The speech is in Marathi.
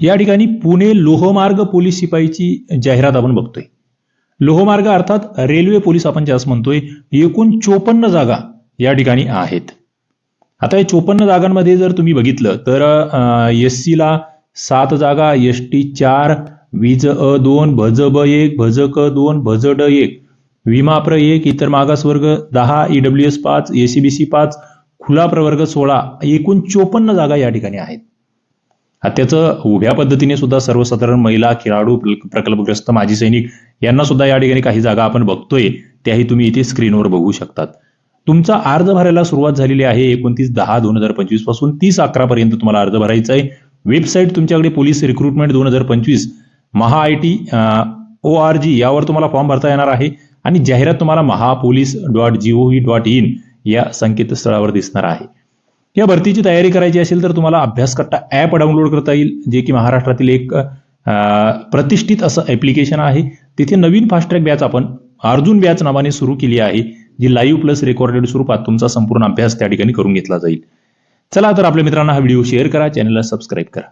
या ठिकाणी पुणे लोहमार्ग पोलीस शिपाईची जाहिरात आपण बघतोय. लोहमार्ग अर्थात रेल्वे पोलीस आपण ज्यास म्हणतोय एकूण चोपन्न जागा या ठिकाणी आहेत. आता या चोपन्न जागांमध्ये जर तुम्ही बघितलं तर एस सीला सात जागा एस टी चार वीज अ दोन भज ब एक भज क दोन भज ड एक विमा प्र एक इतर मागासवर्ग दहा ईडब्ल्यू एस पाच एसीबीसी पाच खुला प्रवर्ग सोळा एकूण चोपन्न जागा या ठिकाणी आहेत. त्याचं उभ्या पद्धतीने सुद्धा सर्वसाधारण महिला खेळाडू प्रकल्पग्रस्त माजी सैनिक यांना सुद्धा या ठिकाणी काही जागा आपण बघतोय. त्याही तुम्ही इथे स्क्रीनवर बघू शकतात. तुमचा अर्ज भरायला सुरुवात झालेली आहे एकोणतीस दहा दोन हजार पंचवीसपासून तीस अकरा पर्यंत तुम्हाला अर्ज भरायचा आहे. वेबसाईट तुमच्याकडे पोलीस रिक्रुटमेंट दोन हजार पंचवीस Maha I T O R G यावर तुम्हाला फॉर्म भरता येणार आहे आणि जाहिरात तुम्हाला Maha police dot G O V dot in या संकेतस्थळावर दिसणार आहे. या भरतीची तयारी करायची असेल तर तुम्हाला अभ्यासकट्टा ॲप डाउनलोड करता येईल जे की महाराष्ट्रातील एक प्रतिष्ठित असं ॲप्लिकेशन आहे. तिथे नवीन फास्टट्रॅक बॅच आपण अर्जुन बॅच नावाने सुरू केली आहे जी लाईव्ह प्लस रेकॉर्डेड स्वरूपात तुमचा संपूर्ण अभ्यास त्या ठिकाणी करून घेतला जाईल. चला तर आपल्या मित्रांना हा व्हिडिओ शेअर करा चॅनलला सबस्क्राईब करा.